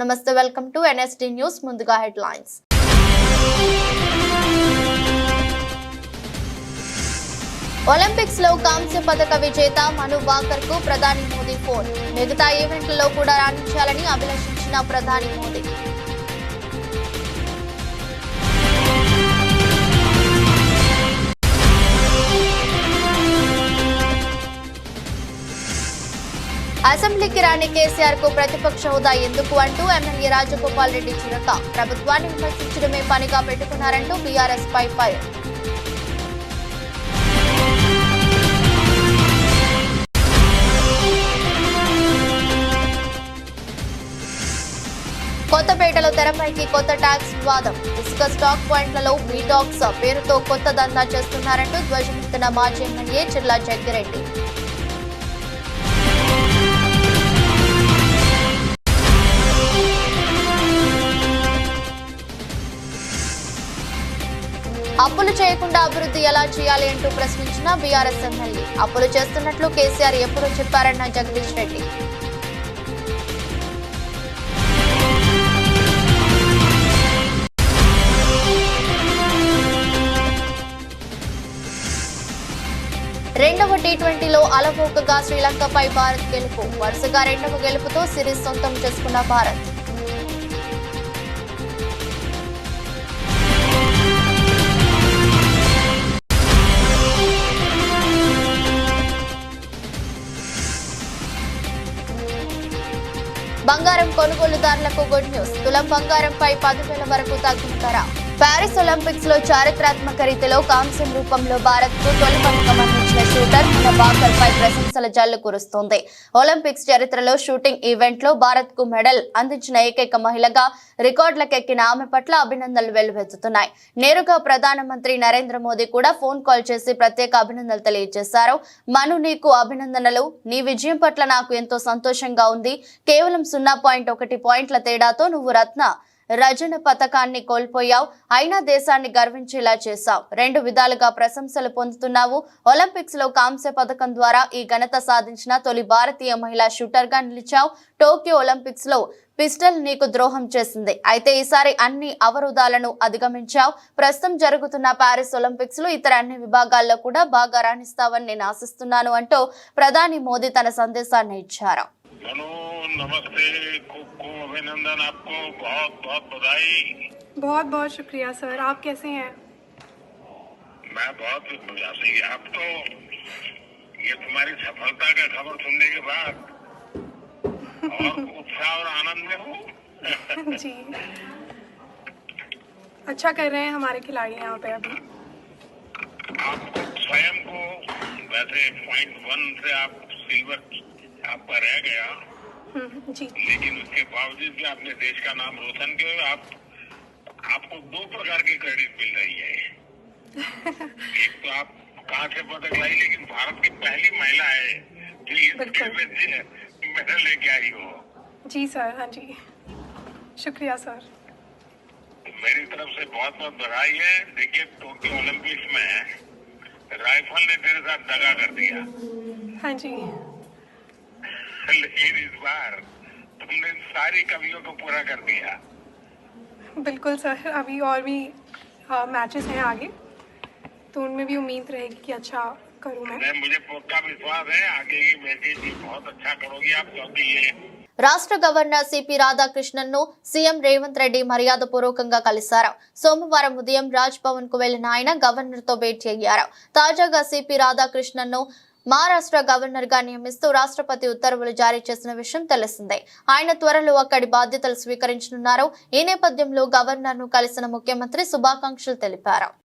నమస్తే welcome to NSD news ముందుగా headlines. ఒలింపిక్స్లో కాంస్య పథక విజేత మను బాకర్కు ప్రధాని మోదీ ఫోన్. మిగతా ఈవెంట్లలో కూడా రాణించాలని అభిలషించిన ప్రధాని మోదీ. అసెంబ్లీకి రాని కేసీఆర్కు ప్రతిపక్ష హోదా ఎందుకు అంటూ ఎమ్మెల్యే రాజగోపాల్ రెడ్డి చిరక ప్రభుత్వాన్ని విమర్శించడమే పనిగా పెట్టుకున్నారంటూ బీఆర్ఎస్ పై ఫైర్ కొత్తపేటలో తెరపైకి కొత్త ట్యాక్స్ వివాదం. ఇసుక స్టాక్ పాయింట్లలో బీటాక్స్ పేరుతో కొత్త దందా చేస్తున్నారంటూ ధ్వజమెత్తిన మాజీ ఎమ్మెల్యే చిర్లా జగ్గిరెడ్డి. అమలు చేయకుండా అభివృద్ధి ఎలా చేయాలి అంటూ ప్రశ్నించిన బీఆర్ఎస్ ఎమ్మెల్యే. అప్పులు చేస్తున్నట్లు కేసీఆర్ ఎప్పుడో చెప్పారన్న జగదీష్ రెడ్డి. రెండవ టీ ట్వంటీలో అలవోకగా శ్రీలంకపై భారత్ గెలుపు. వరుసగా రెండవ గెలుపుతో సిరీస్ సొంతం చేసుకున్న భారత్. బంగారం కొనుగోలుదారులకు గుడ్ న్యూస్. తులం బంగారంపై పదివేల వరకు తగ్గిన ప్యారిస్ ఒలింపిక్స్లో చారిత్రాత్మక రీతిలో కాంస్యం రూపంలో భారత్కు తొలి పథకం అందించిన షూటర్ మన బాకర్ పై ప్రశంసల జల్లు కురుస్తోంది. ఒలింపిక్స్ చరిత్రలో షూటింగ్ ఈవెంట్లో భారత్కు మెడల్ అందించిన ఏకైక మహిళగా రికార్డులకెక్కిన ఆమె పట్ల అభినందనలు వెల్లువెత్తుతున్నాయి. నేరుగా ప్రధానమంత్రి నరేంద్ర మోదీ కూడా ఫోన్ కాల్ చేసి ప్రత్యేక అభినందనలు తెలియజేశారు. మను నీకు అభినందనలు. నీ విజయం పట్ల నాకు ఎంతో సంతోషంగా ఉంది. కేవలం సున్నా పాయింట్ ఒకటి పాయింట్ల తేడాతో నువ్వు రత్న రజన పథకాన్ని కోల్పోయావు. అయినా దేశాన్ని గర్వించేలా చేశావు. రెండు విధాలుగా ప్రశంసలు పొందుతున్నావు. ఒలింపిక్స్లో కాంస్య పథకం ద్వారా ఈ ఘనత సాధించిన తొలి భారతీయ మహిళా షూటర్గా నిలిచావు. టోక్యో ఒలింపిక్స్లో పిస్టల్ నీకు ద్రోహం చేసింది. అయితే ఈసారి అన్ని అవరోధాలను అధిగమించావు. ప్రస్తుతం జరుగుతున్న ప్యారిస్ ఒలింపిక్స్లో ఇతర అన్ని విభాగాల్లో కూడా బాగా రాణిస్తావని నేను ఆశిస్తున్నాను అంటూ ప్రధాని మోదీ తన సందేశాన్ని ఇచ్చారు. मनु नमस्ते खूब खूब अभिनंदन आपको बहुत बहुत बधाई। बहुत बहुत शुक्रिया सर। आप कैसे हैं? मैं बहुत बढ़िया से आप तो ये तुम्हारी सफलता का खबर सुनने के बाद और उत्साह और आनंद में हूँ? जी। अच्छा कर रहे हैं हमारे खिलाड़ी यहाँ पे अभी। आप स्वयं को वैसे पॉइंट वन से आप सिल्वर आपका रह गया। हम्म, जी। लेकिन उसके बावजूद भी आपने देश का नाम रोशन किया आप आपको दो प्रकार की क्रेडिट मिल रही है। एक तो आप कहाँ से पदक लाई लेकिन भारत की पहली महिला है जो इस बिल्कुल। खेल में मेडल लेके आई हो। जी सर हाँ जी। शुक्रिया सर। मेरी तरफ़ से बहुत बहुत बधाई है। देखिए टोक्यो ओलंपिक्स में राइफल ने तेरे साथ दगा कर दिया। हाँ जी। लेकिन इस बार तुमने सारी कमियों को पूरा कर दिया बिल्कुल सर अभी और भी मैचेस हैं आगे तो उनमें भी उम्मीद रहेगी कि अच्छा करूँ मैं मैं मुझे पक्का विश्वास है आगे की मैचेज भी बहुत अच्छा करोगी आप क्योंकि ये రాష్ట్ర గవర్నర్ సిపి రాధాకృష్ణన్ ను సీఎం రేవంత్ రెడ్డి మర్యాద పూర్వకంగా కలిశారు సోమవారం ఉదయం రాజ్ భవన్ కు వెళ్లిన ఆయన గవర్నర్ తో భేటీ అయ్యారు తాజాగా సిపి రాధాకృష్ణన్ ను మహారాష్ట్ర గవర్నర్గా నియమిస్తూ రాష్ట్రపతి ఉత్తర్వులు జారీ చేసిన విషయం తెలిసిందే. ఆయన త్వరలో అక్కడి బాధ్యతలు స్వీకరించనున్నారు. ఈ నేపథ్యంలో గవర్నర్ను కలిసిన ముఖ్యమంత్రి శుభాకాంక్షలు తెలిపారు.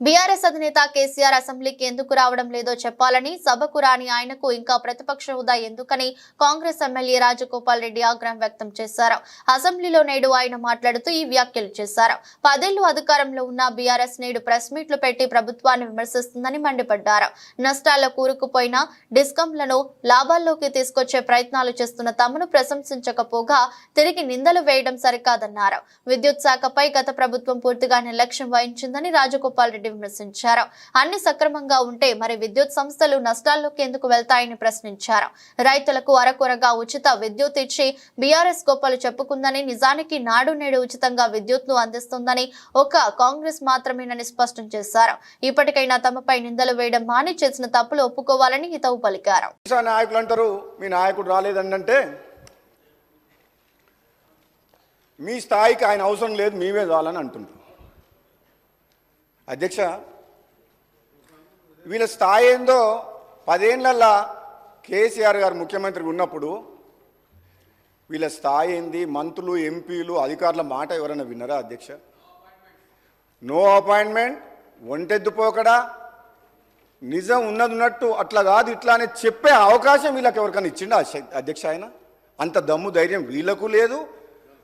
బీఆర్ఎస్ అధినేత కేసీఆర్ అసెంబ్లీకి ఎందుకు రావడం లేదో చెప్పాలని సభకు రాని ఆయనకు ఇంకా ప్రతిపక్ష హోదా ఎందుకని కాంగ్రెస్ ఎమ్మెల్యే రాజగోపాల్ రెడ్డి ఆగ్రహం వ్యక్తం చేశారు. అసెంబ్లీలో నేడు ఆయన మాట్లాడుతూ ఈ వ్యాఖ్యలు చేశారు. పదేళ్ళు అధికారంలో ఉన్న బీఆర్ఎస్ నేడు ప్రెస్ మీట్లు పెట్టి ప్రభుత్వాన్ని విమర్శిస్తుందని మండిపడ్డారు. నష్టాల్లో కూరుకుపోయిన డిస్కంలను లాభాల్లోకి తీసుకొచ్చే ప్రయత్నాలు చేస్తున్న తమను ప్రశంసించకపోగా తిరిగి నిందలు వేయడం సరికాదన్నారు. విద్యుత్ శాఖపై గత ప్రభుత్వం పూర్తిగా నిర్లక్ష్యం వహించిందని రాజగోపాల్ రెడ్డి విమర్శించారు. అన్ని సక్రమంగా ఉంటే మరి విద్యుత్ సంస్థలు నష్టాల్లోకి ఎందుకు వెళ్తాయని ప్రశ్నించారు. రైతులకు అరకొరగా ఉచిత విద్యుత్ ఇచ్చి బీఆర్ఎస్ గొప్పలు చెప్పుకుందని నిజానికి నాడు నేడు ఉచితంగా విద్యుత్ను అందిస్తుందని ఒక కాంగ్రెస్ మాత్రమేనని స్పష్టం చేశారు. ఇప్పటికైనా తమపై నిందలు వేయడం మాని చేసిన తప్పులు ఒప్పుకోవాలని హితవు పలికారు. నాయకులు అంటారు మీ నాయకుడు రాలేదంటే మీ స్థాయికి ఆయన అవసరం లేదు మేమే చాలని అంటుండ్రు. అధ్యక్ష వీళ్ళ స్థాయి ఏందో పదేళ్ళల్లా కేసీఆర్ గారు ముఖ్యమంత్రిగా ఉన్నప్పుడు వీళ్ళ స్థాయి ఏంది మంత్రులు ఎంపీలు అధికారుల మాట ఎవరైనా విన్నారా అధ్యక్ష? నో అపాయింట్మెంట్ ఒంటెద్దు పోకడా నిజం ఉన్నది ఉన్నట్టు అట్లా కాదు ఇట్లా అని చెప్పే అవకాశం వీళ్ళకి ఎవరికైనా ఇచ్చిండా అధ్యక్ష ఆయన? అంత దమ్ము ధైర్యం వీళ్ళకు లేదు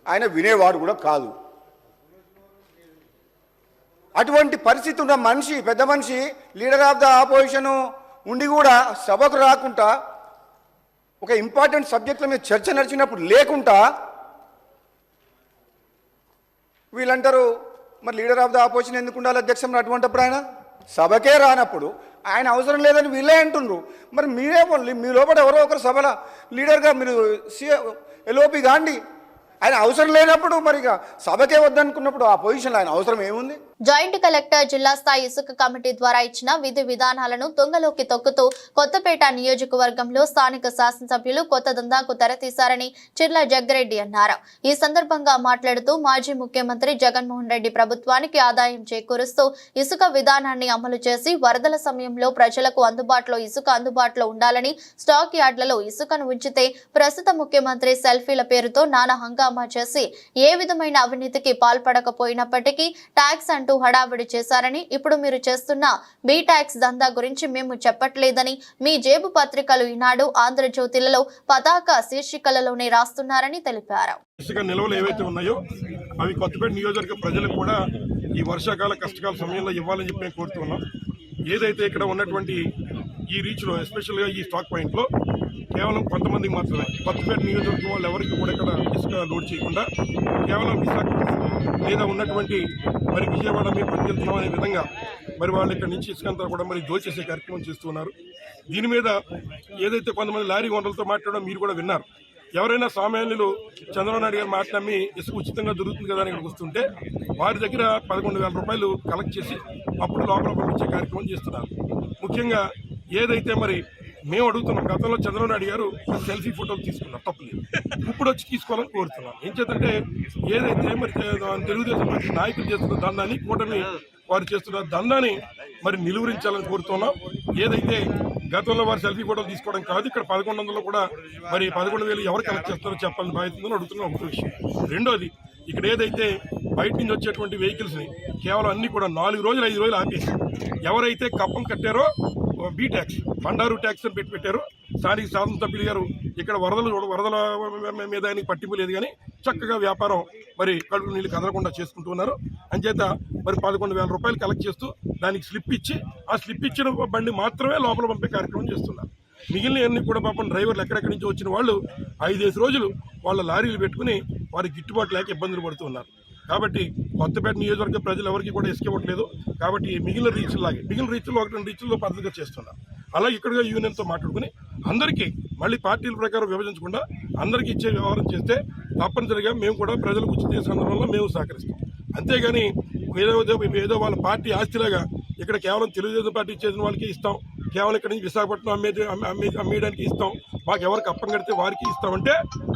ఆయన వినేవాడు కూడా కాదు. అటువంటి పరిస్థితి ఉన్న మనిషి పెద్ద మనిషి లీడర్ ఆఫ్ ద ఆపోజిషను ఉండి కూడా సభకు రాకుండా ఒక ఇంపార్టెంట్ సబ్జెక్టుల మీద చర్చ నడిచినప్పుడు లేకుండా వీళ్ళంటారు మరి లీడర్ ఆఫ్ ద ఆపోజిషన్ ఎందుకు ఉండాలి అధ్యక్షం అటువంటిప్పుడు ఆయన? సభకే రానప్పుడు. ఆయన అవసరం లేదని వీళ్ళే అంటుండ్రు. మరి మీరే మీ లోపల ఎవరో ఒకరు సభల లీడర్గా మీరు సి ఎల్ఓపి గాండి ఆయన అవసరం లేనప్పుడు మరి ఇక సభకే వద్దనుకున్నప్పుడు ఆ పొజిషన్లో ఆయన అవసరం ఏముంది? జాయింట్ కలెక్టర్ జిల్లా స్థాయి ఇసుక కమిటీ ద్వారా ఇచ్చిన విధి విధానాలను తుంగలోకి తొక్కుతూ కొత్తపేట నియోజకవర్గంలో స్థానిక శాసనసభ్యులు కొత్త దందాకు తెరతీశారని చిర్ల జగ్గిరెడ్డి అన్నారు. ఈ సందర్భంగా మాట్లాడుతూ మాజీ ముఖ్యమంత్రి జగన్మోహన్ రెడ్డి ప్రభుత్వానికి ఆదాయం చేకూరుస్తూ ఇసుక విధానాన్ని అమలు చేసి వరదల సమయంలో ప్రజలకు అందుబాటులో ఇసుక అందుబాటులో ఉండాలని స్టాక్ యార్డ్లలో ఇసుకను ఉంచితే ప్రస్తుత ముఖ్యమంత్రి సెల్ఫీల పేరుతో నానా హంగామా చేసి ఏ విధమైన అవినీతికి పాల్పడకపోయినప్పటికీ ట్యాక్స్ అండ్ అంటూ హడావిడి చేశారని ఇప్పుడు మీరు చేస్తున్న బీ ట్యాక్స్ దందా గురించి మేము చెప్పట్లేదని మీ జేబు పత్రికలు ఈనాడు ఆంధ్రజ్యోతిలలో పతాక శీర్షికలలోనే రాస్తున్నారని తెలిపారు. ఇసుక నిల్వలు ఏవైతే ఉన్నాయో అవి కొత్తపేట నియోజకవర్గ ప్రజలకు కూడా ఈ వర్షాకాల కష్టకాల సమయంలో ఇవ్వాలని చెప్పి మేము కోరుతున్నాం. ఏదైతే ఇక్కడ ఉన్నటువంటి ఈ రీచ్లో ఎస్పెషల్గా ఈ స్టాక్ పాయింట్లో కేవలం కొంతమందికి మాత్రమే. కొత్తపేట నియోజకవర్గం వాళ్ళు ఎవరికి కూడా ఇక్కడ ఇసుక లోడ్ చేయకుండా కేవలం విశాఖ లేదా ఉన్నటువంటి మరి విజయవాడ మేము పనిచేస్తున్నాం అనే విధంగా మరి వాళ్ళు ఇక్కడ నుంచి ఇసుక అంతా కూడా మరి దోచేసే కార్యక్రమం చేస్తున్నారు. దీని మీద ఏదైతే కొంతమంది లారీ ఓనర్లతో మాట్లాడడం మీరు కూడా విన్నారు. ఎవరైనా సామాన్యులు చంద్రబాబు నాయుడు గారు మాట్లాడి ఇసుక ఉచితంగా దొరుకుతుంది కదా అని ఇక్కడికి వస్తుంటే వారి దగ్గర పదకొండు వేల రూపాయలు కలెక్ట్ చేసి అప్పుడు లోపల పంపించే కార్యక్రమం చేస్తున్నారు. ముఖ్యంగా ఏదైతే మరి మేము అడుగుతున్నాం గతంలో చంద్రబాబు నాయుడు గారు సెల్ఫీ ఫోటోలు తీసుకున్నారు. తప్పులేదు. ఇప్పుడు వచ్చి తీసుకోవాలని కోరుతున్నాం. ఏం చేద్దంటే ఏదైతే మరి తెలుగుదేశం నాయకులు చేస్తున్న దందాన్ని కూటమి వారు చేస్తున్న దందాన్ని మరి నిలువరించాలని కోరుతున్నాం. ఏదైతే గతంలో వారు సెల్ఫీ ఫోటోలు తీసుకోవడం కాదు ఇక్కడ పదకొండు వందలు కూడా మరి పదకొండు వేలు ఎవరు కలెక్ట్ చేస్తారో చెప్పాలని బాధ్యత అడుగుతున్నాం అడుగుతున్న ఒక విషయం. రెండోది ఇక్కడ ఏదైతే బయట నుంచి వచ్చేటువంటి వెహికల్స్ని కేవలం అన్ని కూడా నాలుగు రోజులు ఐదు రోజులు ఆపేసి ఎవరైతే కప్పం కట్టారో బీ ట్యాక్స్ బండారు ట్యాక్స్ అని పెట్టి పెట్టారు. స్థానిక శాసనసభ్యులు గారు ఇక్కడ వరదలు వరదల మీద ఆయనకి పట్టింపు లేదు కానీ చక్కగా వ్యాపారం మరి కడుపు నీళ్ళు కదలకుండా చేసుకుంటున్నారు అంచేత మరి పదకొండు వేల రూపాయలు కలెక్ట్ చేస్తూ దానికి స్లిప్ ఇచ్చి ఆ స్లిప్ ఇచ్చిన బండి మాత్రమే లోపల పంపే కార్యక్రమం చేస్తున్నారు. మిగిలిన అన్ని కూడా పాపం డ్రైవర్లు ఎక్కడెక్కడి నుంచి వచ్చిన వాళ్ళు ఐదేసి రోజులు వాళ్ళ లారీలు పెట్టుకుని వారికి గిట్టుబాటు లేక ఇబ్బందులు పడుతున్నారు కాబట్టి కొత్తపేట నియోజకవర్గ ప్రజలు ఎవరికి కూడా ఇసుక కాబట్టి మిగిలిన రీచ్లాగే మిగిలిన రీచ్లో ఒకటి రెండు రీచ్ల్లో పద్ధతిగా చేస్తున్నారు. అలాగే ఇక్కడగా యూనియన్తో మాట్లాడుకుని అందరికీ మళ్ళీ పార్టీల ప్రకారం విభజించకుండా అందరికీ ఇచ్చే వ్యవహారం చేస్తే తప్పనిసరిగా మేము కూడా ప్రజలకు ఉచిత సందర్భంలో మేము సహకరిస్తాం. అంతేగాని ఏదో ఏదో వాళ్ళ పార్టీ ఆస్తిలాగా ఇక్కడ కేవలం తెలుగుదేశం పార్టీ చేసిన వాళ్ళకి ఇస్తాం. కేవలం ఇక్కడ నుంచి విశాఖపట్నం అమ్మేది అమ్మే- అమ్మేయడానికి ఇస్తాం. మాకు ఎవరికి అప్పం కడితే వారికి ఇస్తామంటే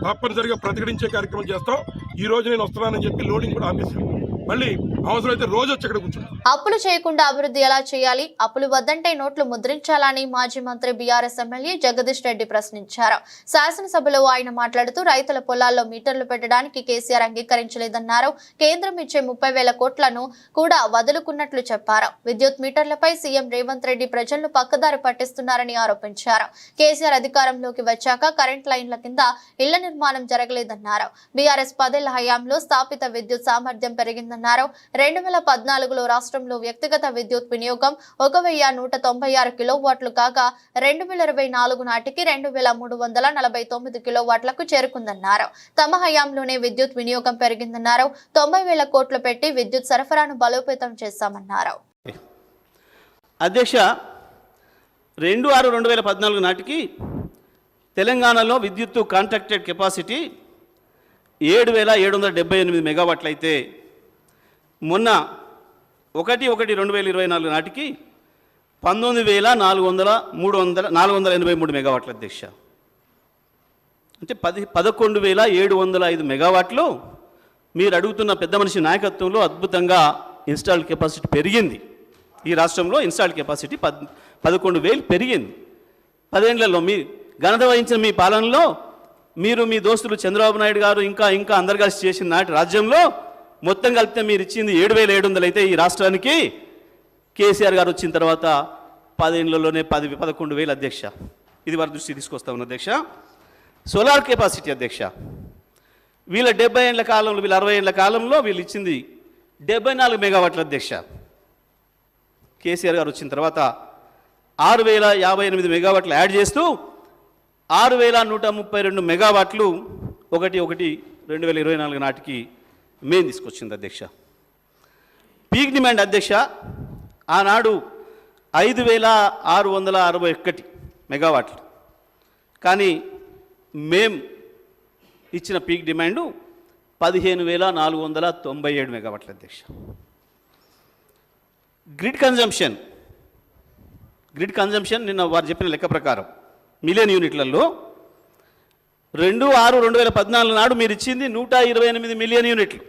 తప్పనిసరిగా ప్రతిఘటించే కార్యక్రమం చేస్తాం. ఈ రోజు నేను వస్తున్నానని చెప్పి లోడింగ్ కూడా ఆపేసాను మళ్ళీ అవసరమైతే రోజు వచ్చి ఇక్కడ కూర్చుంటాం అప్పులు చేయకుండా అభివృద్ధి ఎలా చేయాలి? అప్పులు వద్దంటే నోట్లు ముద్రించాలని మాజీ మంత్రి బీఆర్ఎస్ ఎమ్మెల్యే జగదీష్ రెడ్డి ప్రశ్నించారు. శాసనసభలో ఆయన మాట్లాడుతూ రైతుల పొలాల్లో మీటర్లు పెట్టడానికి కేసీఆర్ అంగీకరించలేదన్నారు. కేంద్రం ఇచ్చే ముప్పై వేల కోట్లను కూడా వదులుకున్నట్లు చెప్పారు. విద్యుత్ మీటర్లపై సీఎం రేవంత్ రెడ్డి ప్రజలను పక్కదారి పట్టిస్తున్నారని ఆరోపించారు. కేసీఆర్ అధికారంలోకి వచ్చాక కరెంట్ లైన్ల కింద ఇళ్ళ నిర్మాణం జరగలేదన్నారు. బీఆర్ఎస్ పదేళ్ళ హయాంలో స్థాపిత విద్యుత్ సామర్థ్యం పెరిగిందన్నారు. రెండు వేల పద్నాలుగులో రాష్ట్రంలో వ్యక్తిగత విద్యుత్ వినియోగం ఒక వెయ్యి నూట తొంభై ఆరు కిలోవాట్లు కాగా రెండు వేల ఇరవై నాలుగు నాటికి రెండు వేల మూడు వందల నలభై తొమ్మిది కిలోవాట్లకు చేరుకుందన్నారు. తమ హయాంలోనే విద్యుత్ వినియోగం పెరిగిందన్నారు. తొంభై వేల కోట్లు పెట్టి విద్యుత్ సరఫరాను బలోపేతం చేశామన్నారు. అధ్యక్ష రెండు ఆరు రెండు వేల పద్నాలుగు నాటికి తెలంగాణలో విద్యుత్తు కాంట్రాక్టెడ్ కెపాసిటీ ఏడు వేల ఏడు వందల డెబ్బై ఎనిమిది మెగావాట్లు అయితే మొన్న ఒకటి ఒకటి రెండు వేల ఇరవై నాలుగు నాటికి పంతొమ్మిది వేల నాలుగు వందల మూడు వందల నాలుగు వందల ఎనభై మూడు మెగావాట్ల అధ్యక్ష అంటే పది పదకొండు వేల ఏడు వందల ఐదు మెగావాట్లు మీరు అడుగుతున్న పెద్ద మనిషి నాయకత్వంలో అద్భుతంగా ఇన్స్టాల్డ్ కెపాసిటీ పెరిగింది. ఈ రాష్ట్రంలో ఇన్స్టాల్డ్ కెపాసిటీ పద్ పదకొండు వేలు పెరిగింది. పదేళ్ళలో మీ ఘనత వహించిన మీ పాలనలో మీరు మీ దోస్తులు చంద్రబాబు నాయుడు గారు ఇంకా ఇంకా అందరు కలిసి చేసిన నాటి రాజ్యంలో మొత్తం కలిపితే మీరు ఇచ్చింది ఏడు వేల ఏడు వందలు అయితే ఈ రాష్ట్రానికి కేసీఆర్ గారు వచ్చిన తర్వాత పదిహేనులలోనే పది పదకొండు వేలు అధ్యక్ష. ఇది వారి దృష్టి తీసుకొస్తా ఉన్న అధ్యక్ష. సోలార్ కెపాసిటీ అధ్యక్ష. వీళ్ళ డెబ్బై ఏళ్ళ కాలంలో వీళ్ళ అరవై ఏళ్ళ కాలంలో వీళ్ళు ఇచ్చింది డెబ్బై నాలుగు మెగావాట్ల అధ్యక్ష. కేసీఆర్ గారు వచ్చిన తర్వాత ఆరు వేల యాభై ఎనిమిది మెగావాట్లు యాడ్ చేస్తూ ఆరు వేల నూట ముప్పై రెండు మెగావాట్లు ఒకటి ఒకటి రెండు వేల ఇరవై నాలుగు నాటికి మేము తీసుకొచ్చింది అధ్యక్ష. పీక్ డిమాండ్ అధ్యక్ష ఆనాడు ఐదు వేల ఆరు వందల అరవై ఒకటి మెగావాట్లు. కానీ మేం ఇచ్చిన పీక్ డిమాండు పదిహేను వేల నాలుగు వందల తొంభై ఏడు మెగావాట్ల అధ్యక్ష. గ్రిడ్ కన్జంప్షన్ గ్రిడ్ కన్జంప్షన్ నిన్న వారు చెప్పిన లెక్క ప్రకారం మిలియన్ యూనిట్లలో రెండు ఆరు రెండు వేల పద్నాలుగు నాడు మీరు ఇచ్చింది నూట ఇరవై ఎనిమిది మిలియన్ యూనిట్లు.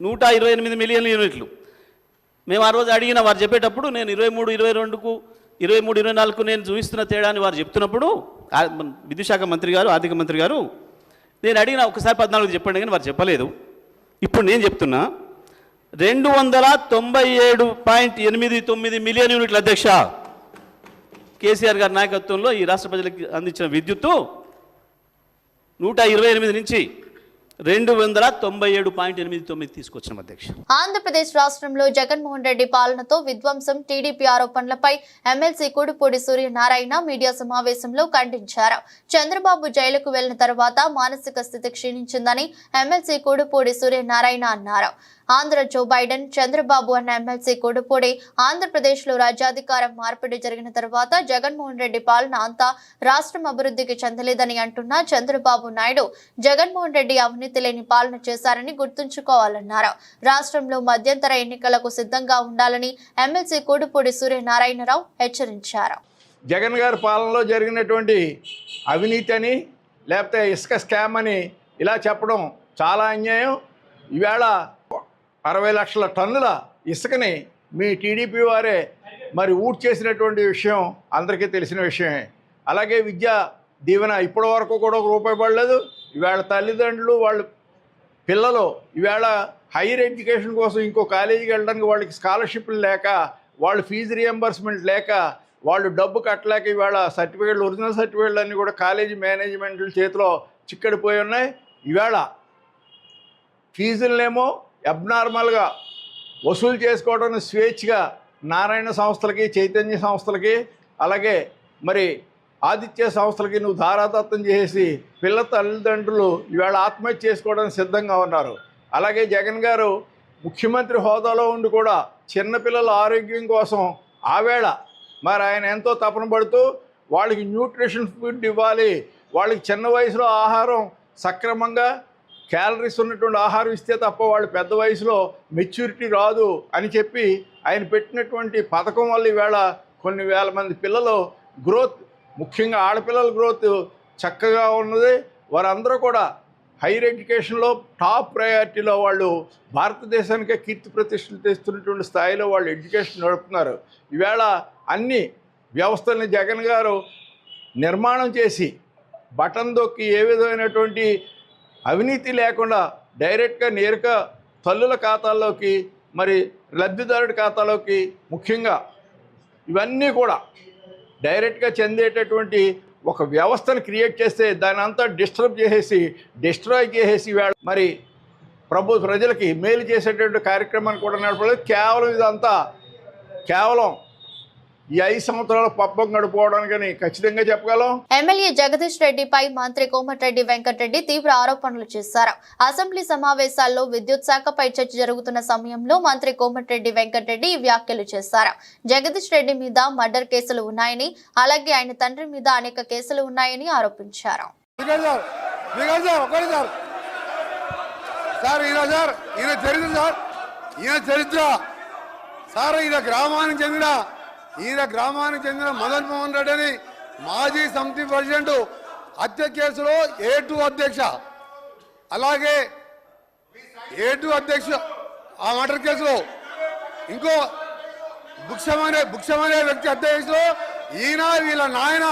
నూట ఇరవై ఎనిమిది మిలియన్ యూనిట్లు. మేము ఆ రోజు అడిగిన వారు చెప్పేటప్పుడు నేను ఇరవై మూడు ఇరవై రెండుకు ఇరవై మూడు ఇరవై నాలుగుకు నేను చూపిస్తున్న తేడాని వారు చెప్తున్నప్పుడు ఆ- విద్యుత్ శాఖ మంత్రి గారు ఆర్థిక మంత్రి గారు నేను అడిగిన ఒకసారి పద్నాలుగు చెప్పండి కానీ వారు చెప్పలేదు. ఇప్పుడు నేను చెప్తున్నా రెండు వందల తొంభై ఏడు పాయింట్ ఎనిమిది తొమ్మిది మిలియన్ యూనిట్ల అధ్యక్ష. కేసీఆర్ గారి నాయకత్వంలో ఈ రాష్ట్ర ప్రజలకు అందించిన విద్యుత్తు నూట ఇరవై ఎనిమిది నుంచి రెండు వందల తొంభై ఏడు పాయింట్ ఎనిమిది తొమ్మిది తీసుకొచ్చిన అధ్యక్ష. ఆంధ్రప్రదేశ్ రాష్ట్రంలో జగన్మోహన్ రెడ్డి పాలనతో విధ్వంసం టీడీపీ ఆరోపణలపై ఎమ్మెల్సీ కూడుపూడి సూర్యనారాయణ మీడియా సమావేశంలో ఖండించారు. చంద్రబాబు జైలుకు వెళ్ళిన తర్వాత మానసిక స్థితి క్షీణించిందని ఎమ్మెల్సీ కూడుపూడి సూర్యనారాయణ అన్నారు. ఆంధ్ర జో బైడెన్ చంద్రబాబు అన్న ఎమ్మెల్సీ కూడుపూడి. ఆంధ్రప్రదేశ్లో రాజ్యాధికారం మార్పిడి జరిగిన తర్వాత జగన్మోహన్ రెడ్డి పాలన అంతా రాష్ట్రం అభివృద్ధికి చెందలేదని అంటున్న చంద్రబాబు నాయుడు జగన్మోహన్ రెడ్డి అవినీతి లేని పాలన చేశారని గుర్తుంచుకోవాలన్నారు. రాష్ట్రంలో మధ్యంతర ఎన్నికలకు సిద్ధంగా ఉండాలని ఎమ్మెల్సీ కూడుపూడి సూర్యనారాయణరావు హెచ్చరించారు. జగన్ గారి పాలనలో జరిగినటువంటి అవినీతి అని లేకపోతే ఇసుక స్కామ్ అని ఇలా చెప్పడం చాలా అన్యాయం. ఈవేళ అరవై లక్షల టన్నుల ఇసుకని మీ టీడీపీ వారే మరి ఊట్ చేసినటువంటి విషయం అందరికీ తెలిసిన విషయమే. అలాగే విద్యా దీవెన ఇప్పటి వరకు కూడా ఒక రూపాయి పడలేదు. ఇవాళ తల్లిదండ్రులు వాళ్ళ పిల్లలు ఈవేళ హైయర్ ఎడ్యుకేషన్ కోసం ఇంకో కాలేజీకి వెళ్ళడానికి వాళ్ళకి స్కాలర్షిప్లు లేక వాళ్ళు ఫీజు రియంబర్స్మెంట్ లేక వాళ్ళు డబ్బు కట్టలేక ఈవేళ సర్టిఫికేట్లు ఒరిజినల్ సర్టిఫికేట్లు అన్నీ కూడా కాలేజీ మేనేజ్మెంట్ల చేతిలో చిక్కడిపోయి ఉన్నాయి. ఈవేళ ఫీజులనేమో అబ్నార్మల్గా వసూలు చేసుకోవడం స్వేచ్ఛగా నారాయణ సంస్థలకి చైతన్య సంస్థలకి అలాగే మరి ఆదిత్య సంస్థలకి నువ్వు ధారాదత్తం చేసి పిల్ల తల్లిదండ్రులు ఈవేళ ఆత్మహత్య చేసుకోవడానికి సిద్ధంగా ఉన్నారు. అలాగే జగన్ గారు ముఖ్యమంత్రి హోదాలో ఉండి కూడా చిన్నపిల్లల ఆరోగ్యం కోసం ఆవేళ మరి ఆయన ఎంతో తపన పడుతూ వాళ్ళకి న్యూట్రిషన్ ఫుడ్ ఇవ్వాలి వాళ్ళకి చిన్న వయసులో ఆహారం సక్రమంగా క్యాలరీస్ ఉన్నటువంటి ఆహారం ఇస్తే తప్ప వాళ్ళు పెద్ద వయసులో మెచ్యూరిటీ రాదు అని చెప్పి ఆయన పెట్టినటువంటి పథకం వల్ల ఈవేళ కొన్ని వేల మంది పిల్లలు గ్రోత్ ముఖ్యంగా ఆడపిల్లల గ్రోత్ చక్కగా ఉన్నది. వారందరూ కూడా హైయర్ ఎడ్యుకేషన్లో టాప్ ప్రయారిటీలో వాళ్ళు భారతదేశానికే కీర్తి ప్రతిష్టలు తెస్తున్నటువంటి స్థాయిలో వాళ్ళు ఎడ్యుకేషన్ నడుపుతున్నారు. ఈవేళ అన్ని వ్యవస్థల్ని జగన్ గారు నిర్మాణం చేసి బటన్ దొక్కి ఏ విధమైనటువంటి అవినీతి లేకుండా డైరెక్ట్గా నేరుగా తల్లుల ఖాతాల్లోకి మరి లబ్ధిదారుడి ఖాతాలోకి ముఖ్యంగా ఇవన్నీ కూడా డైరెక్ట్గా చెందేటటువంటి ఒక వ్యవస్థను క్రియేట్ చేస్తే దాని అంతా డిస్టర్బ్ చేసేసి డిస్ట్రాయ్ చేసేసి మరి ప్రభు ప్రజలకి మేలు చేసేటటువంటి కార్యక్రమాన్ని కూడా నడపలేదు. కేవలం ఇదంతా కేవలం ఈ ఐదు సంవత్సరాల పబ్బం గడుపుకోవడానికని ఖచ్చితంగా చెప్పగలం? ఎమ్మెల్యే జగదీష్ రెడ్డిపై మంత్రి కోమటిరెడ్డి వెంకటరెడ్డి తీవ్ర ఆరోపణలు చేశారు. అసెంబ్లీ సమావేశాల్లో విద్యుత్ శాఖపై చర్చ జరుగుతున్న సమయంలో మంత్రి కోమటిరెడ్డి వెంకటరెడ్డి ఈ వ్యాఖ్యలు చేశారు. జగదీష్ రెడ్డి మీద మర్డర్ కేసులు ఉన్నాయని అలాగే ఆయన తండ్రి మీద అనేక కేసులు ఉన్నాయని ఆరోపించారు. సార్ సార్ ఈయన సార్. ఈయన చరిత్ర. సార్ ఈయన గ్రామానికి చెందిన ఈయన గ్రామానికి చెందిన మదన్ మోహన్ రెడ్డి అని మాజీ సమితి ప్రెసిడెంట్ హత్య కేసులో ఏ టూ అధ్యక్ష. అలాగే ఏ టూ అధ్యక్ష ఆ మర్డర్ కేసులో ఇంకో భుక్షమనే భుక్షమనే వ్యక్తి హత్య కేసులో ఈయన వీళ్ళ నాయన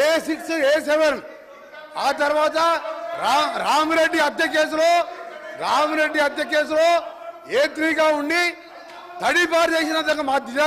ఏ సిక్స్ ఏ సెవెన్ ఆ తర్వాత రామిరెడ్డి హత్య కేసులో రామిరెడ్డి హత్య కేసులో ఏ త్రీగా ఉండి తడిపారు చేసిన మా జిల్లా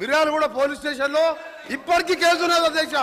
మిర్యాలు కూడా పోలీస్ స్టేషన్లో ఇప్పటికీ కేసు ఉన్నది అధ్యక్ష.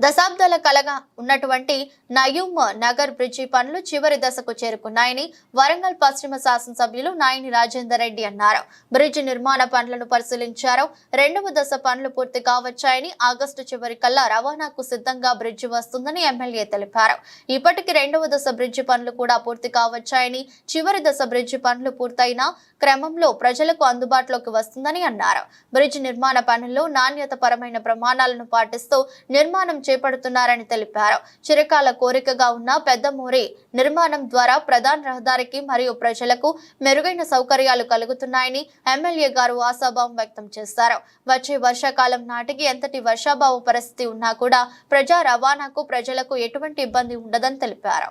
దశాబ్దాల కలగా ఉన్నటువంటి నయూమ్ నగర్ బ్రిడ్జి పనులు చివరి దశకు చేరుకున్నాయని వరంగల్ పశ్చిమ శాసనసభ్యులు నాయని రాజేందర్ రెడ్డి అన్నారు. బ్రిడ్జి నిర్మాణ పనులను పరిశీలించారు. రెండవ దశ పనులు పూర్తి కావచ్చాయని ఆగస్టు చివరి కల్లా రవాణాకు సిద్ధంగా బ్రిడ్జి వస్తుందని ఎమ్మెల్యే తెలిపారు. ఇప్పటికి రెండవ దశ బ్రిడ్జి పనులు కూడా పూర్తి కావచ్చాయని చివరి దశ బ్రిడ్జి పనులు పూర్తయిన క్రమంలో ప్రజలకు అందుబాటులోకి వస్తుందని అన్నారు. బ్రిడ్జి నిర్మాణ పనుల్లో నాణ్యత పరమైన ప్రమాణాలను పాటిస్తూ నిర్మాణం చేపడుతున్నారని తెలిపారు. చిరకాల కోరికగా ఉన్న పెద్దమూరి నిర్మాణం ద్వారా ప్రధాన రహదారికి మరియు ప్రజలకు మెరుగైన సౌకర్యాలు కలుగుతున్నాయని ఎమ్మెల్యే గారు ఆశాభావం వ్యక్తం చేశారు. వచ్చే వర్షాకాలం నాటికి ఎంతటి వర్షాభావ పరిస్థితి ఉన్నా కూడా ప్రజా రవాణాకు ప్రజలకు ఎటువంటి ఇబ్బంది ఉండదని తెలిపారు.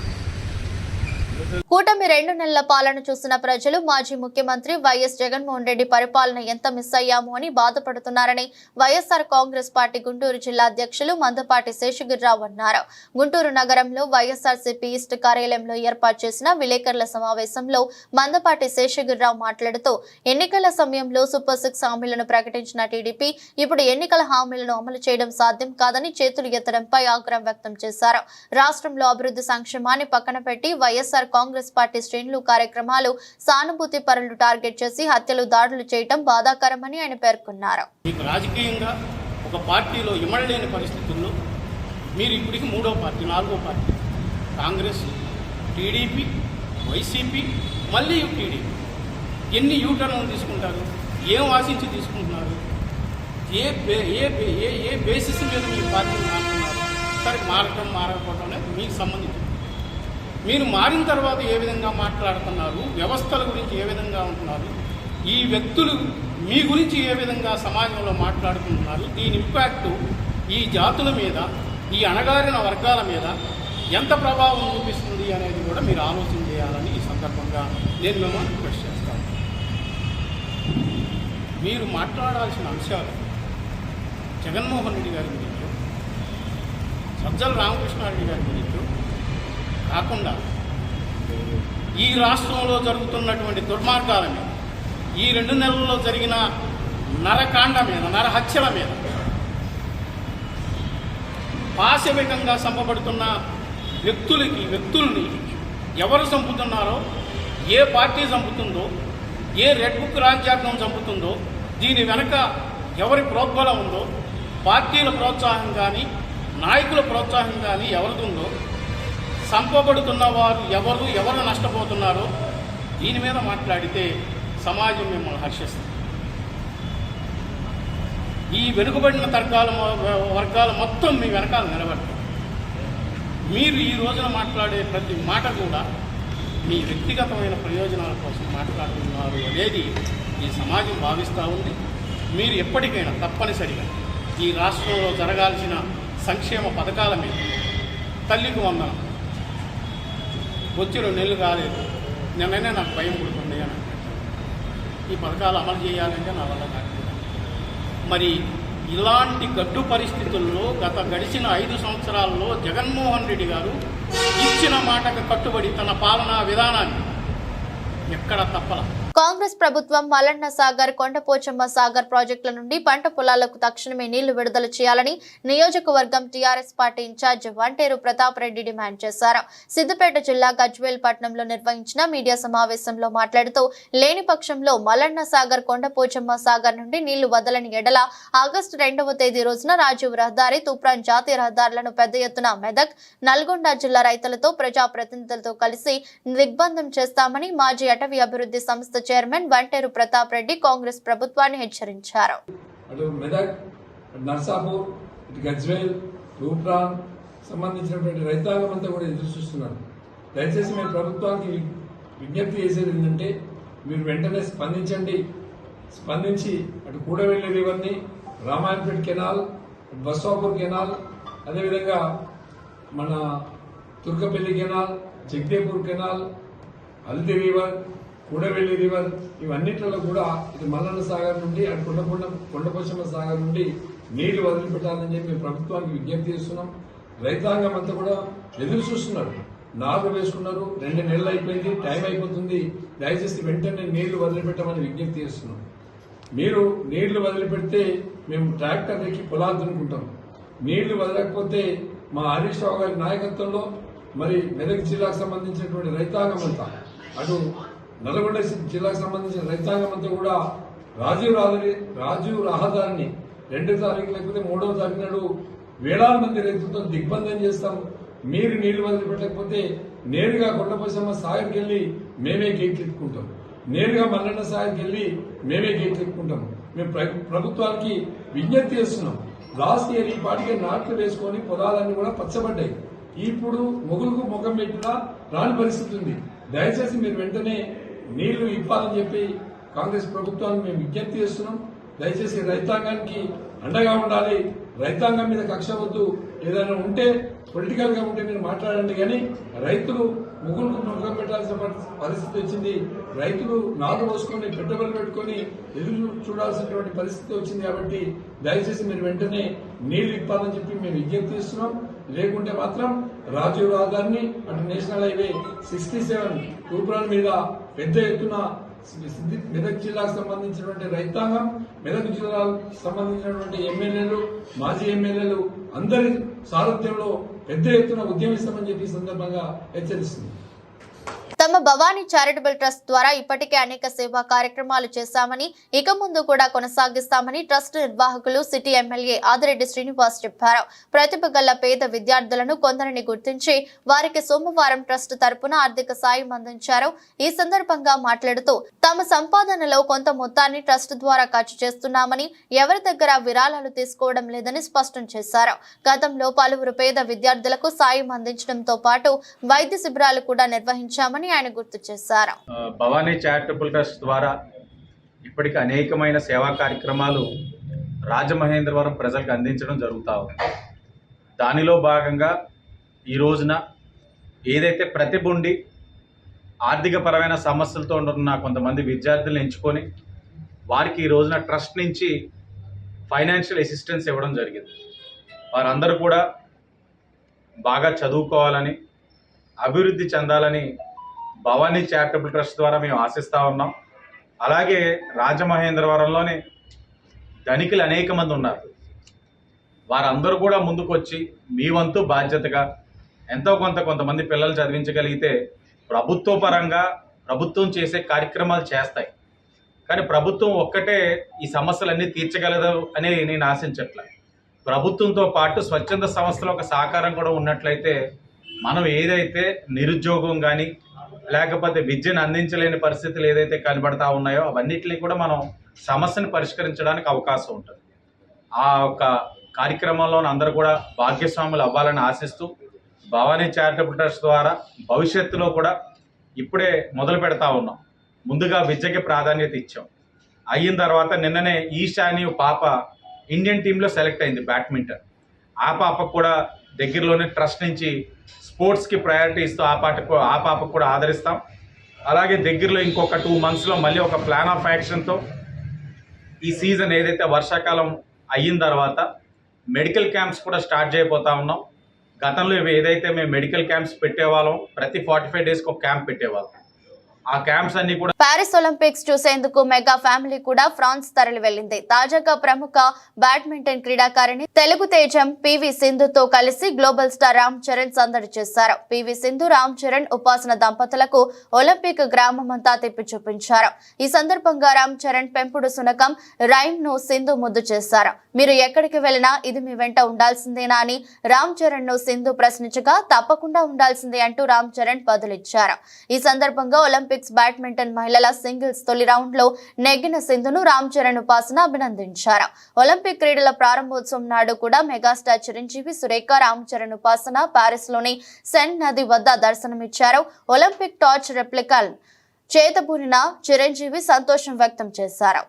కూటమి రెండు నెలల పాలన చూసిన ప్రజలు మాజీ ముఖ్యమంత్రి వైఎస్ జగన్మోహన్ రెడ్డి పరిపాలన ఎంత మిస్ అయ్యాము అని బాధపడుతున్నారని వైఎస్ఆర్ కాంగ్రెస్ పార్టీ గుంటూరు జిల్లా అధ్యక్షులు మందపాటి శేషగిరిరావు అన్నారు. గుంటూరు నగరంలో వైఎస్ఆర్సీపీ ఈస్ట్ కార్యాలయంలో ఏర్పాటు చేసిన విలేకరుల సమావేశంలో మందపాటి శేషగిరిరావు మాట్లాడుతూ ఎన్నికల సమయంలో సూపర్ సిక్స్ హామీలను ప్రకటించిన టీడీపీ ఇప్పుడు ఎన్నికల హామీలను అమలు చేయడం సాధ్యం కాదని చేతులు ఎత్తడంపై ఆగ్రహం వ్యక్తం చేశారు. రాష్ట్రంలో అభివృద్ధి సంక్షేమాన్ని పక్కన పెట్టి వైఎస్ఆర్ కాంగ్రెస్ పార్టీ శ్రేణులు కార్యక్రమాలు సానుభూతి పరులు టార్గెట్ చేసి హత్యలు దాడులు చేయడం బాధాకరమని ఆయన పేర్కొన్నారు. మీకు రాజకీయంగా ఒక పార్టీలో ఇమడలేని పరిస్థితుల్లో మీరు ఇప్పటికి మూడో పార్టీ నాలుగో పార్టీ కాంగ్రెస్ టీడీపీ వైసీపీ మళ్ళీ టీడీపీ ఎన్ని యూటర్న్లు తీసుకుంటారు? ఏం ఆశించి తీసుకుంటున్నారు? ఏ ఏ ఏ ఏ బేసిస్ మీద మీ పార్టీ మారుతున్నారు? సరే మారటం మారకపోవడం అనేది మీకు సంబంధించి మీరు మారిన తర్వాత ఏ విధంగా మాట్లాడుతున్నారు వ్యవస్థల గురించి ఏ విధంగా ఉంటున్నారు ఈ వ్యక్తులు మీ గురించి ఏ విధంగా సమాజంలో మాట్లాడుకుంటున్నారు దీని ఇంపాక్ట్ ఈ జాతుల మీద ఈ అణగారిన వర్గాల మీద ఎంత ప్రభావం చూపిస్తుంది అనేది కూడా మీరు ఆలోచన చేయాలని ఈ సందర్భంగా నేను మిమ్మల్ని రిక్వెస్ట్ చేస్తాను. మీరు మాట్లాడాల్సిన అంశాలు జగన్మోహన్ రెడ్డి గారి గురించి సజ్జల రామకృష్ణారెడ్డి గారి గురించి కాకుండా ఈ రాష్ట్రంలో జరుగుతున్నటువంటి దుర్మార్గాల మీద ఈ రెండు నెలల్లో జరిగిన నరకాండ మీద నరహత్యల మీద పాశవికంగా చంపబడుతున్న వ్యక్తులకి వ్యక్తుల్ని ఎవరు చంపుతున్నారో ఏ పార్టీ చంపుతుందో ఏ రెడ్ బుక్ రాజ్యాంగం చంపుతుందో దీని వెనక ఎవరి ప్రోద్బలం ఉందో పార్టీల ప్రోత్సాహం కానీ నాయకుల ప్రోత్సాహం కానీ ఎవరిది ఉందో చంపబడుతున్న వారు ఎవరు ఎవరు నష్టపోతున్నారో దీని మీద మాట్లాడితే సమాజం మిమ్మల్ని హర్షిస్తుంది. ఈ వెనుకబడిన తర్గాల వర్గాలు మొత్తం మీ వెనకాల నిలబడతాయి. మీరు ఈ రోజున మాట్లాడే ప్రతి మాట కూడా మీ వ్యక్తిగతమైన ప్రయోజనాల కోసం మాట్లాడుతున్నారు అనేది ఈ సమాజం భావిస్తూ ఉంది. మీరు ఎప్పటికైనా తప్పనిసరిగా ఈ రాష్ట్రంలో జరగాల్సిన సంక్షేమ పథకాల మీద తల్లికి వందనం వచ్చి రెండు నెలలు కాలేదు. నిన్ననే నాకు భయం పుడుతుంది అని ఈ పథకాలు అమలు చేయాలంటే నా వల్ల కాదు. మరి ఇలాంటి గడ్డు పరిస్థితుల్లో గత గడిచిన ఐదు సంవత్సరాల్లో జగన్మోహన్ రెడ్డి గారు ఇచ్చిన మాటకు కట్టుబడి తన పాలనా విధానాన్ని ఎక్కడ తప్పలా? కాంగ్రెస్ ప్రభుత్వం మలన్న సాగర్ కొండపోచమ్మ సాగర్ ప్రాజెక్టుల నుండి పంట పొలాలకు తక్షణమే నీళ్ళు విడుదల చేయాలని నియోజకవర్గం TRS party incharge Vanteru Pratap Reddy demand చేశారు. సిద్దిపేట జిల్లా గజ్వేల్ పట్టణంలో నిర్వహించిన మీడియా సమావేశంలో మాట్లాడుతూ లేని పక్షంలో మలన్న సాగర్ కొండపోచమ్మ సాగర్ నుండి నీళ్ళు వదలని ఎడల ఆగస్టు రెండవ తేదీ రోజున రాజీవ్ రహదారి తూప్రాన్ జాతీయ రహదారులను పెద్ద ఎత్తున మెదక్ నల్గొండ జిల్లా రైతులతో ప్రజాప్రతినిధులతో కలిసి దిగ్బంధం చేస్తామని మాజీ అటవీ అభివృద్ధి సంస్థ చైర్మన్ వంటేరు ప్రతాప్ రెడ్డి కాంగ్రెస్ ప్రభుత్వాన్ని హెచ్చరించారు. అటు రూప్రాన్ సంబంధించినటువంటి రైతాంగం అంతా కూడా ఎదురు చూస్తున్నారు. దయచేసి మేము ప్రభుత్వానికి విజ్ఞప్తి చేసేది ఏంటంటే మీరు వెంటనే స్పందించండి. స్పందించి అటు కూడవెల్లి రివర్ని రామాయణపేట కెనాల్ బస్వాపూర్ కెనాల్ అదేవిధంగా మన Turkapalli canal Jagdevpur canal Haldi river Kudavelli river ఇవన్నిట్లలో కూడా ఇది మల్లన్న సాగర్ నుండి అటు కొండకొండ కొండపోచమ్మ సాగర్ నుండి నీళ్ళు వదిలిపెట్టాలని చెప్పి మేము ప్రభుత్వానికి విజ్ఞప్తి చేస్తున్నాం. రైతాంగం అంతా కూడా ఎదురు చూస్తున్నారు. నారు వేసుకున్నారు. రెండు నెలలు అయిపోయింది. టైం అయిపోతుంది. దయచేసి వెంటనే నీళ్ళు వదిలిపెట్టమని విజ్ఞప్తి చేస్తున్నాం. మీరు నీళ్ళు వదిలిపెడితే మేము ట్రాక్టర్ ఎక్కి పొలాలు దున్నుకుంటాం. నీళ్ళు వదలకపోతే మా హరీష్ రావు గారి నాయకత్వంలో మరి మెదక్ జిల్లాకు సంబంధించినటువంటి రైతాంగం అంతా అటు నల్గొండ జిల్లాకు సంబంధించిన రైతాంగం అంతా కూడా రాజీవ్ రహదారి రాజీవ్ రహదారిని రెండో తారీఖు లేకపోతే మూడవ తారీఖు నాడు వేలాది మంది రైతులతో దిగ్బంధం చేస్తాం. మీరు నీళ్ళు వదిలిపెట్టకపోతే నేరుగా కొండపోసమ్మ సాగర్కి వెళ్ళి మేమే గేట్లు ఎత్తుకుంటాం. నేరుగా మల్లన్న సాగర్కి వెళ్ళి మేమే గేట్లు ఎత్తుకుంటాం. మేము ప్రభుత్వానికి విజ్ఞప్తి చేస్తున్నాం. లాస్ట్ ఇయర్ ఈ పాటికే నాట్లు వేసుకొని పొలాలన్నీ కూడా పచ్చబడ్డాయి. ఇప్పుడు మొగులకు ముఖం పెట్టినా రాని పరిస్థితి ఉంది. దయచేసి మీరు వెంటనే నీళ్ళు ఇవ్వాలని చెప్పి కాంగ్రెస్ ప్రభుత్వాన్ని మేము విజ్ఞప్తి చేస్తున్నాం. దయచేసి రైతాంగానికి అండగా ఉండాలి. రైతాంగం మీద కక్ష వద్దు. ఏదైనా ఉంటే పొలిటికల్గా ఉంటే మీరు మాట్లాడండి కానీ రైతులు ముగ్గురు ముఖం పెట్టాల్సిన పరిస్థితి వచ్చింది. రైతులు నాలు పోసుకొని పెట్టుబడులు పెట్టుకొని ఎదురు చూడాల్సినటువంటి పరిస్థితి వచ్చింది కాబట్టి దయచేసి మీరు వెంటనే నీళ్ళు ఇప్పాలని చెప్పి మేము విజ్ఞప్తి చేస్తున్నాం. లేకుంటే మాత్రం రాజీవ్ రహదారిని అటు national highway sixty seven Toopran మీద పెద్ద ఎత్తున మెదక్ జిల్లాకు సంబంధించినటువంటి రైతాంగం మెదక్ జిల్లాకు సంబంధించినటువంటి ఎమ్మెల్యేలు మాజీ ఎమ్మెల్యేలు అందరి సారథ్యంలో పెద్ద ఎత్తున ఉద్యమిస్తామని చెప్పి సందర్భంగా హెచ్చరిస్తుంది తమ భవానీ చారిటబుల్ ట్రస్ట్ ద్వారా ఇప్పటికే అనేక సేవా కార్యక్రమాలు చేశామని ఇక ముందు కూడా కొనసాగిస్తామని ట్రస్ట్ నిర్వాహకులు సిటీ ఎమ్మెల్యే ఆదిరెడ్డి శ్రీనివాస్ చెప్పారు. ప్రతిభ గల పేద విద్యార్థులను కొందరిని గుర్తించి వారికి సోమవారం ట్రస్ట్ తరపున ఆర్థిక సాయం అందించారు. ఈ సందర్భంగా మాట్లాడుతూ తమ సంపాదనలో కొంత మొత్తాన్ని ట్రస్ట్ ద్వారా ఖర్చు చేస్తున్నామని ఎవరి దగ్గర విరాళాలు తీసుకోవడం లేదని స్పష్టం చేశారు. గతంలో పలువురు పేద విద్యార్థులకు సాయం అందించడంతో పాటు వైద్య శిబిరాలు కూడా నిర్వహించామని ఆయన గుర్తు చేశారు. భవానీ చారిటబుల్ ట్రస్ట్ ద్వారా ఇప్పటికి అనేకమైన సేవా కార్యక్రమాలు రాజమహేంద్రవరం ప్రజలకు అందించడం జరుగుతూ ఉంది. దానిలో భాగంగా ఈ రోజున ఏదైతే ప్రతిబుండి ఆర్థికపరమైన సమస్యలతో ఉన్న కొంతమంది విద్యార్థులను ఎంచుకొని వారికి ఈ రోజున ట్రస్ట్ నుంచి ఫైనాన్షియల్ అసిస్టెన్స్ ఇవ్వడం జరిగింది. వారందరూ కూడా బాగా చదువుకోవాలని అభివృద్ధి చెందాలని భవానీ చారిటబుల్ ట్రస్ట్ ద్వారా మేము ఆశిస్తూ ఉన్నాం. అలాగే రాజమహేంద్రవరంలోని ధనికులు అనేక మంది ఉన్నారు. వారందరూ కూడా ముందుకొచ్చి మీ వంతు బాధ్యతగా ఎంతో కొంత కొంతమంది పిల్లలు చదివించగలిగితే ప్రభుత్వ పరంగా ప్రభుత్వం చేసే కార్యక్రమాలు చేస్తాయి. కానీ ప్రభుత్వం ఒక్కటే ఈ సమస్యలన్నీ తీర్చగలదు అని నేను ఆశించట్లే. ప్రభుత్వంతో పాటు స్వచ్ఛంద సంస్థల ఒక సహకారం కూడా ఉన్నట్లయితే మనం ఏదైతే నిరుద్యోగం కానీ లేకపోతే విద్యను అందించలేని పరిస్థితులు ఏదైతే కనబడతా ఉన్నాయో అవన్నిటిని కూడా మనం సమస్యను పరిష్కరించడానికి అవకాశం ఉంటుంది. ఆ యొక్క కార్యక్రమంలో అందరూ కూడా భాగ్యస్వాములు అవ్వాలని ఆశిస్తూ భవానీ చారిటబుల్ ట్రస్ట్ ద్వారా భవిష్యత్తులో కూడా ఇప్పుడే మొదలు పెడతా ఉన్నాం. ముందుగా విద్యకి ప్రాధాన్యత ఇచ్చాం. అయిన తర్వాత నిన్ననే ఈశాని పాప ఇండియన్ టీంలో సెలెక్ట్ అయింది బ్యాడ్మింటన్. ఆ పాపకు కూడా దగ్గరలోనే ట్రస్ట్ నుంచి స్పోర్ట్స్కి ప్రయారిటీ ఇస్తూ ఆ పాటకు ఆ పాపకు కూడా ఆదరిస్తాం. అలాగే దగ్గరలో ఇంకొక టూ మంత్స్లో మళ్ళీ ఒక ప్లాన్ ఆఫ్ యాక్షన్తో ఈ సీజన్ ఏదైతే వర్షాకాలం అయిన తర్వాత మెడికల్ క్యాంప్స్ కూడా స్టార్ట్ చేయబోతా ఉన్నాం. గతంలో ఏదైతే మేము మెడికల్ క్యాంప్స్ పెట్టేవాళ్ళం ప్రతి ఫార్టీ ఫైవ్ డేస్కి ఒక క్యాంప్ పెట్టేవాళ్ళం. ఆ క్యాంప్స్ అన్ని కూడా పారిస్ ఒలింపిక్స్ చూసేందుకు మెగా ఫ్యామిలీ కూడా ఫ్రాన్స్ తరలి వెళ్ళింది తాజాగా ప్రముఖ బ్యాడ్మింటన్ క్రీడాకారిణి తెలుగు తేజం పివి సింధుతో కలిసి గ్లోబల్ స్టార్ రామ్ చరణ్ సందడి చేశారు. పివి సింధు రామ్ చరణ్ ఉపాసన దంపతులకు ఒలింపిక్ గ్రామమంతా తిప్పి చూపించారు. ఈ సందర్భంగా రామ్ చరణ్ పెంపుడు సునకం రైమ్ను సింధు ముద్దు చేశారు. మీరు ఎక్కడికి వెళ్ళినా ఇది మీ వెంట ఉండాల్సిందేనా అని రామ్ చరణ్ను సింధు ప్రశ్నించగా తప్పకుండా ఉండాల్సిందే అంటూ రామ్ చరణ్ బదులిచ్చారు. ఈ సందర్భంగా ఒలింపిక్ ఒలింపిక్స్ బ్యాడ్మింటన్ మహిళల సింగిల్స్ తొలి రౌండ్లో నెగ్గిన సింధును రామ్ చరణ్ ఉపాసన అభినందించారు. ఒలింపిక్ క్రీడల ప్రారంభోత్సవం నాడు కూడా మెగాస్టార్ చిరంజీవి సురేఖ రామ్ చరణ్ ఉపాసన పారిస్లోని సెన్ నది వద్ద దర్శనమిచ్చారు. ఒలింపిక్ టార్చ్ రెప్లికల్ చేతబూనిన చిరంజీవి సంతోషం వ్యక్తం చేశారు.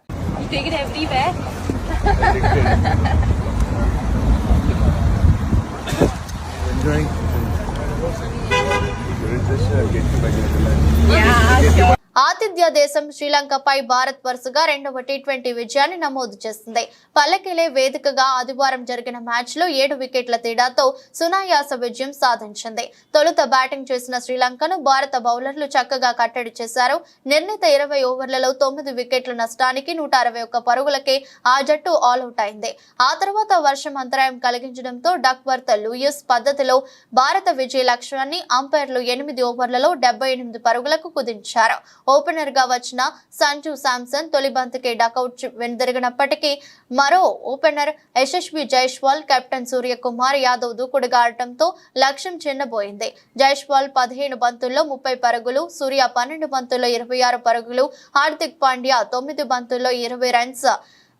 ఆతిథ్య దేశం శ్రీలంకపై భారత్ వరుసగా రెండవ టీ ట్వంటీ విజయాన్ని నమోదు చేసింది. పల్లకిలే వేదికగా ఆదివారం జరిగిన మ్యాచ్లో ఏడు వికెట్ల తేడాతో సునాయాస విజయం సాధించింది. తొలుత బ్యాటింగ్ చేసిన శ్రీలంకను భారత బౌలర్లు చక్కగా కట్టడి చేశారు. నిర్ణీత ఇరవై ఓవర్లలో తొమ్మిది వికెట్ల నష్టానికి నూట అరవై ఒక్క పరుగులకే ఆ జట్టు ఆల్అౌట్ అయింది. ఆ తర్వాత వర్షం అంతరాయం కలిగించడంతో డక్వర్త్ లూయిస్ పద్ధతిలో భారత విజయ లక్ష్యాన్ని అంపైర్లు ఎనిమిది ఓవర్లలో డెబ్బై ఎనిమిది పరుగులకు కుదించారు. ఓపెనర్గా వచ్చిన సంజు శాంసన్ తొలి బంతికి డకౌట్ వెనుదిరిగినప్పటికీ మరో ఓపెనర్ యశస్వి జైష్వాల్ కెప్టెన్ సూర్యకుమార్ యాదవ్ దూకుడుగా ఆడటంతో లక్ష్యం చిన్నబోయింది జైష్వాల్ పదిహేను బంతుల్లో ముప్పై పరుగులు సూర్య పన్నెండు బంతుల్లో ఇరవై ఆరు పరుగులు హార్దిక్ పాండ్యా తొమ్మిది బంతుల్లో ఇరవై రన్స్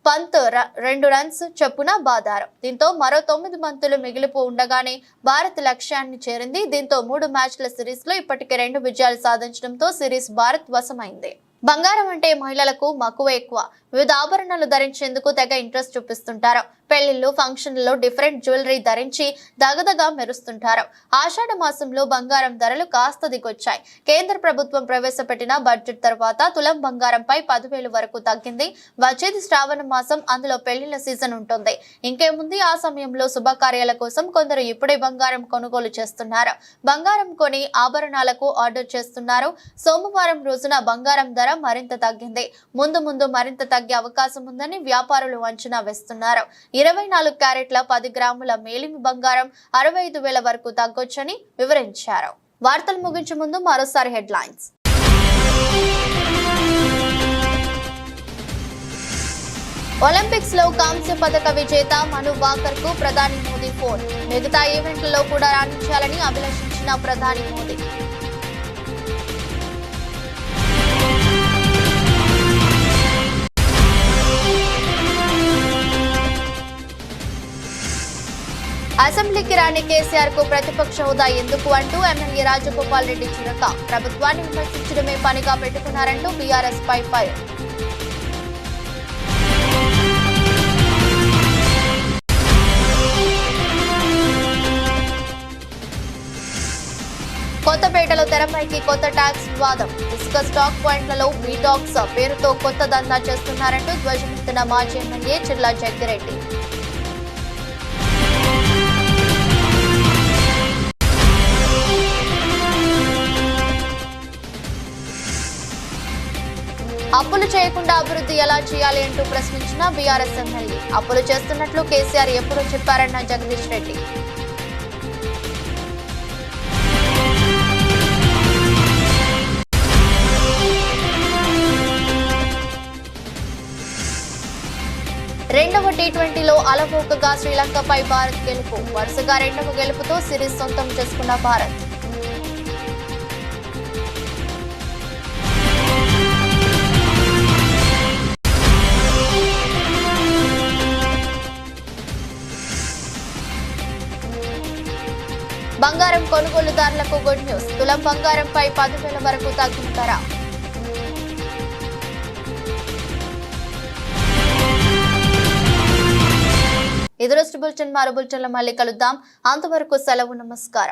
పంత్ ర- రెండు రన్స్ చొప్పున బాదారు దీంతో మరో తొమ్మిది బంతులు మిగిలిపో ఉండగానే భారత్ లక్ష్యాన్ని చేరింది. దీంతో మూడు మ్యాచ్ల సిరీస్లో ఇప్పటికే రెండు విజయాలు సాధించడంతో సిరీస్ భారత్ వశమైంది. బంగారం అంటే మహిళలకు మక్కువ ఎక్కువ. వివిధ ఆభరణాలు ధరించేందుకు తెగ ఇంట్రెస్ట్ చూపిస్తుంటారు. పెళ్ళిళ్ళు ఫంక్షన్లలో డిఫరెంట్ జ్యువెలరీ ధరించి దగదగా మెరుస్తుంటారు. ఆషాఢ మాసంలో బంగారం ధరలు కాస్త దిగొచ్చాయి. కేంద్ర ప్రభుత్వం ప్రవేశపెట్టిన బడ్జెట్ తర్వాత తులం బంగారంపై పదివేలు వరకు తగ్గింది. వచ్చేది శ్రావణ మాసం అందులో పెళ్ళిళ్ళ సీజన్ ఉంటుంది. ఇంకేముంది? ఆ సమయంలో శుభకార్యాల కోసం కొందరు ఇప్పుడే బంగారం కొనుగోలు చేస్తున్నారు. బంగారం కొని ఆభరణాలకు ఆర్డర్ చేస్తున్నారు. సోమవారం రోజున బంగారం ధర మరింత తగ్గింది. ముందు ముందు మరింత తగ్గే అవకాశం ఉందని వ్యాపారులు అంచనా వేస్తున్నారు. ఇరవై నాలుగు క్యారెట్ల పది గ్రాముల మేలిమి బంగారం అరవై ఐదు వేల వరకు తగ్గొచ్చని వివరించారు. వార్తలు ముగించే ముందు మరోసారి హెడ్లైన్స్. ఒలింపిక్స్లో కాంస్య పథక విజేత మను వాకర్కు ప్రధాని మోదీ ఫోన్. మిగతా ఈవెంట్లలో కూడా రాణించాలని అభిలషించిన ప్రధాని మోదీ. అసెంబ్లీకి రాని కేసీఆర్కు ప్రతిపక్ష హోదా ఎందుకు అంటూ ఎమ్మెల్యే రాజగోపాల్ రెడ్డి చిరక. ప్రభుత్వాన్ని విమర్శించడమే పనిగా పెట్టుకున్నారంటూ బీఆర్ఎస్ పై ఫైర్. కొత్తపేటలో తెరపైకి కొత్త ట్యాక్స్ వివాదం. ఇసుక స్టాక్ పాయింట్లలో బీటాక్స్ పేరుతో కొత్త దందా చేస్తున్నారంటూ ధ్వజమెత్తిన మాజీ ఎమ్మెల్యే చిర్లా జగ్గిరెడ్డి. అప్పులు చేయకుండా అభివృద్ధి ఎలా చేయాలి అంటూ ప్రశ్నించిన బీఆర్ఎస్ ఎమ్మెల్యే. అప్పులు చేస్తున్నట్లు కేసీఆర్ ఎప్పుడూ చెప్పారన్న జగదీష్ రెడ్డి. రెండవ టీ ట్వంటీలో అలవోకగా శ్రీలంకపై భారత్ గెలుపు. వరుసగా రెండవ గెలుపుతో సిరీస్ సొంతం చేసుకున్న భారత్. బంగారం కొనుగోలుదారులకు గుడ్ న్యూస్. తులం బంగారంపై పదివేల వరకు తగ్గిన ధర. ఎదురొస్ట్ బులెటిన్ మరో బులెటిన్లో మళ్ళీ కలుద్దాం. అంతవరకు సెలవు నమస్కారం.